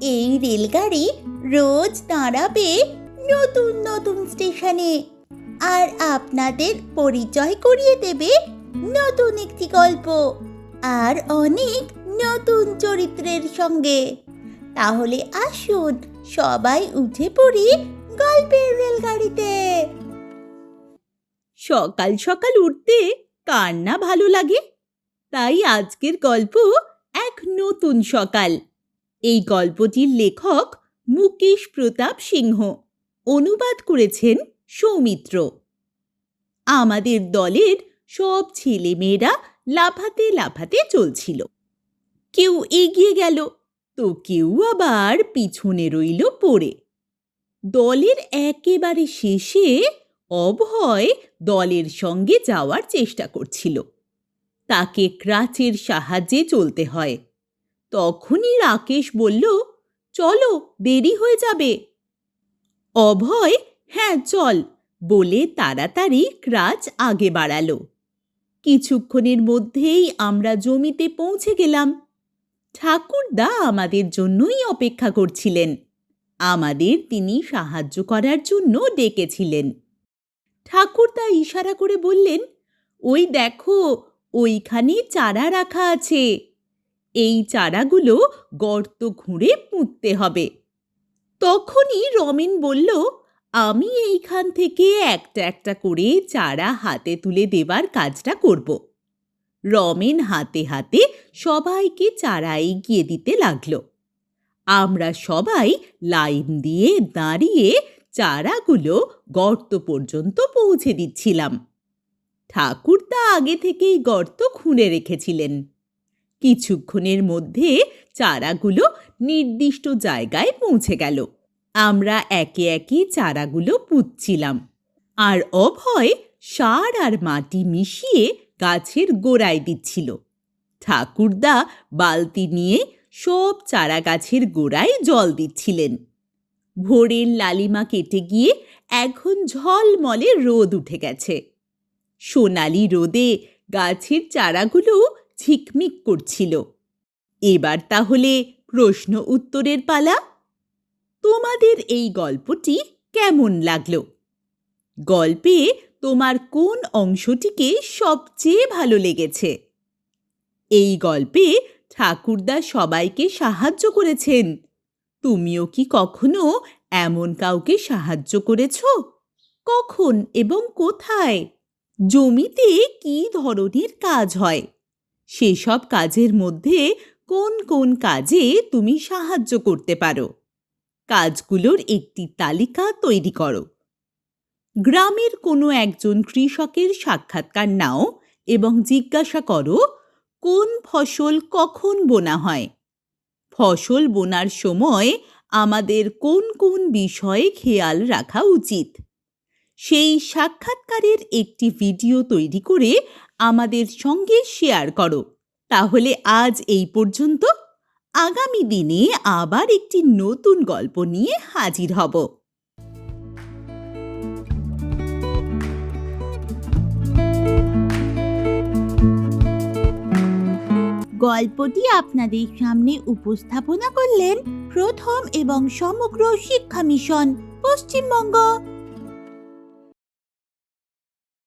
এই রেলগাড়ি রোজ দাঁড়াবে নতুন নতুন স্টেশনে। আর আপনাদের পরিচয় করিয়ে দেবে নতুন একটি গল্প আর অনেক নতুন চরিত্রের সঙ্গে। তাহলে আসুন সবাই উঠে পড়ি গল্পের রেলগাড়িতে। সকাল সকাল উঠতে কার না ভালো লাগে? তাই আজকের গল্প এক নতুন সকাল। এই গল্পটির লেখক মুকেশ প্রতাপ সিংহ। অনুবাদ করেছেন সৌমিত্র। আমাদের দলের সব ছেলেমেয়েরা লাফাতে লাফাতে চলছিল। কেউ এগিয়ে গেল, তো কেউ আবার পিছনে রইল পড়ে। দলের একেবারে শেষে অভয় দলের সঙ্গে যাওয়ার চেষ্টা করছিল। তাকে ক্রাচের সাহায্যে চলতে হয়। তখনই রাকেশ বলল, চলো, দেরি হয়ে যাবে। অভয় হ্যাঁ চল, বলে তাড়াতাড়ি ক্রাচ আগে বাড়ালো। কিছুক্ষণের মধ্যেই আমরা জমিতে পৌঁছে গেলাম। ঠাকুরদা আমাদের জন্যই অপেক্ষা করছিলেন। আমাদের তিনি সাহায্য করার জন্য ডেকেছিলেন। ঠাকুরদা ইশারা করে বললেন, ওই দেখো, ওইখানে চারা রাখা আছে। এই চারাগুলো গর্ত খুঁড়ে পুঁততে হবে। তখনই রমেন বলল, আমি এইখান থেকে একটা একটা করে চারা হাতে তুলে দেবার কাজটা করব। রমেন হাতে হাতে সবাইকে চারা এগিয়ে দিতে লাগল। আমরা সবাই লাইন দিয়ে দাঁড়িয়ে চারাগুলো গর্ত পর্যন্ত পৌঁছে দিচ্ছিলাম। ঠাকুরদা আগে থেকেই গর্ত খুঁড়ে রেখেছিলেন। কিছুক্ষণের মধ্যে চারাগুলো নির্দিষ্ট জায়গায় পৌঁছে গেল। আমরা একে একে চারাগুলো পুঁতছিলাম। আর অভয় সার আর মাটি মিশিয়ে গাছের গোড়ায় দিচ্ছিল। ঠাকুরদা বালতি নিয়ে সব চারা গাছের গোড়ায় জল দিচ্ছিলেন। ভোরের লালিমা কেটে গিয়ে এখন ঝলমলে রোদ উঠে গেছে। সোনালি রোদে গাছের চারাগুলো ঝিকমিক করছিল। এবার তাহলে প্রশ্ন উত্তরের পালা? তোমাদের এই গল্পটি কেমন লাগল? গল্পে তোমার কোন অংশটিকে সবচেয়ে ভালো লেগেছে? এই গল্পে ঠাকুরদা সবাইকে সাহায্য করেছেন। তুমিও কি কখনো এমন কাউকে সাহায্য করেছ? কখন এবং কোথায়? জমিতে কি ধরনের কাজ হয়? সেসব কাজের মধ্যে কোন কোন কাজে তুমি সাহায্য করতে পারো? কাজগুলোর একটি তালিকা তৈরি করো। গ্রামের কোনো একজন কৃষকের সাক্ষাৎকার নাও এবং জিজ্ঞাসা করো, কোন ফসল কখন বোনা হয়? ফসল বোনার সময় আমাদের কোন কোন বিষয়ে খেয়াল রাখা উচিত? সেই সাক্ষাৎকারের একটি ভিডিও তৈরি করে আমাদের সঙ্গে শেয়ার করো। তাহলে আজ এই পর্যন্ত। আগামী দিনে আবার একটি নতুন গল্প নিয়ে হাজির হব। গল্পটি আপনাদের সামনে উপস্থাপনা করলেন প্রথম এবং সমগ্র শিক্ষা মিশন পশ্চিমবঙ্গ।